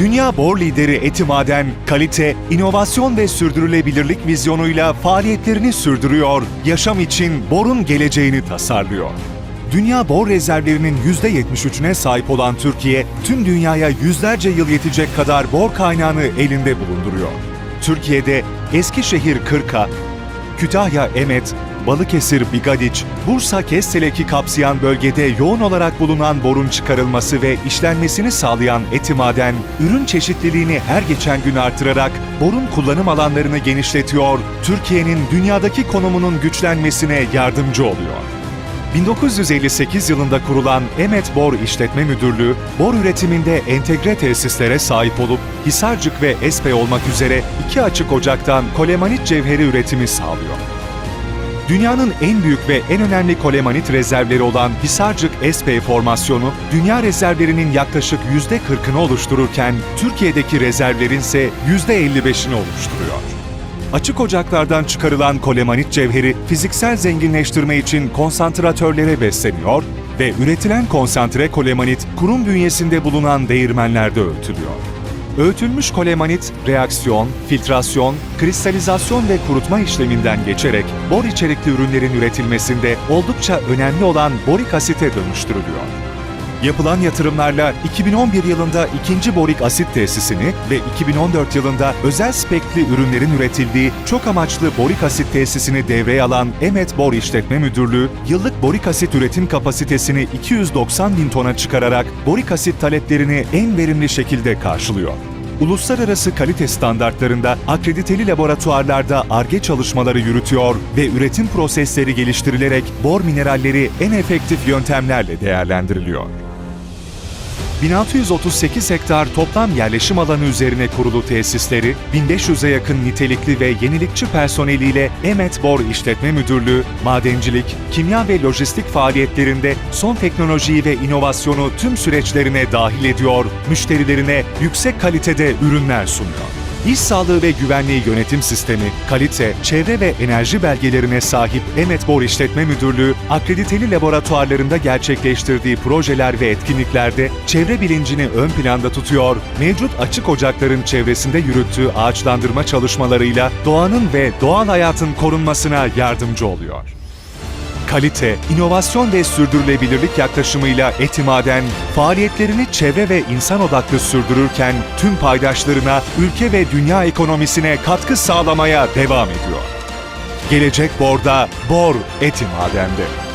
Dünya bor lideri Etimaden, kalite, inovasyon ve sürdürülebilirlik vizyonuyla faaliyetlerini sürdürüyor, yaşam için borun geleceğini tasarlıyor. Dünya bor rezervlerinin %73'üne sahip olan Türkiye, tüm dünyaya yüzlerce yıl yetecek kadar bor kaynağını elinde bulunduruyor. Türkiye'de Eskişehir Kırka, Kütahya Emet, Balıkesir Bigadiç, Bursa Kestelek'i kapsayan bölgede yoğun olarak bulunan borun çıkarılması ve işlenmesini sağlayan Etimaden, ürün çeşitliliğini her geçen gün artırarak borun kullanım alanlarını genişletiyor, Türkiye'nin dünyadaki konumunun güçlenmesine yardımcı oluyor. 1958 yılında kurulan Emet Bor İşletme Müdürlüğü, bor üretiminde entegre tesislere sahip olup Hisarcık ve Espe olmak üzere iki açık ocaktan kolemanit cevheri üretimi sağlıyor. Dünyanın en büyük ve en önemli kolemanit rezervleri olan Hisarcık Espey formasyonu, dünya rezervlerinin yaklaşık %40'ını oluştururken, Türkiye'deki rezervlerin ise %55'ini oluşturuyor. Açık ocaklardan çıkarılan kolemanit cevheri fiziksel zenginleştirme için konsantratörlere besleniyor ve üretilen konsantre kolemanit kurum bünyesinde bulunan değirmenlerde öğütülüyor. Öğütülmüş kolemanit, reaksiyon, filtrasyon, kristalizasyon ve kurutma işleminden geçerek bor içerikli ürünlerin üretilmesinde oldukça önemli olan borik asite dönüştürülüyor. Yapılan yatırımlarla 2011 yılında ikinci borik asit tesisini ve 2014 yılında özel spekli ürünlerin üretildiği çok amaçlı borik asit tesisini devreye alan Emet Bor İşletme Müdürlüğü, yıllık borik asit üretim kapasitesini 290 bin tona çıkararak borik asit taleplerini en verimli şekilde karşılıyor. Uluslararası kalite standartlarında akrediteli laboratuvarlarda ARGE çalışmaları yürütüyor ve üretim prosesleri geliştirilerek bor mineralleri en efektif yöntemlerle değerlendiriliyor. 1638 hektar toplam yerleşim alanı üzerine kurulu tesisleri, 1500'e yakın nitelikli ve yenilikçi personeliyle Emet Bor İşletme Müdürlüğü, madencilik, kimya ve lojistik faaliyetlerinde son teknolojiyi ve inovasyonu tüm süreçlerine dahil ediyor, müşterilerine yüksek kalitede ürünler sunuyor. İş sağlığı ve güvenliği yönetim sistemi, kalite, çevre ve enerji belgelerine sahip Emet Bor İşletme Müdürlüğü, akrediteli laboratuvarlarında gerçekleştirdiği projeler ve etkinliklerde çevre bilincini ön planda tutuyor, mevcut açık ocakların çevresinde yürüttüğü ağaçlandırma çalışmalarıyla doğanın ve doğal hayatın korunmasına yardımcı oluyor kalite, inovasyon ve sürdürülebilirlik yaklaşımıyla Etimaden faaliyetlerini çevre ve insan odaklı sürdürürken tüm paydaşlarına, ülke ve dünya ekonomisine katkı sağlamaya devam ediyor. Gelecek Bor'da, Bor Etimaden'de.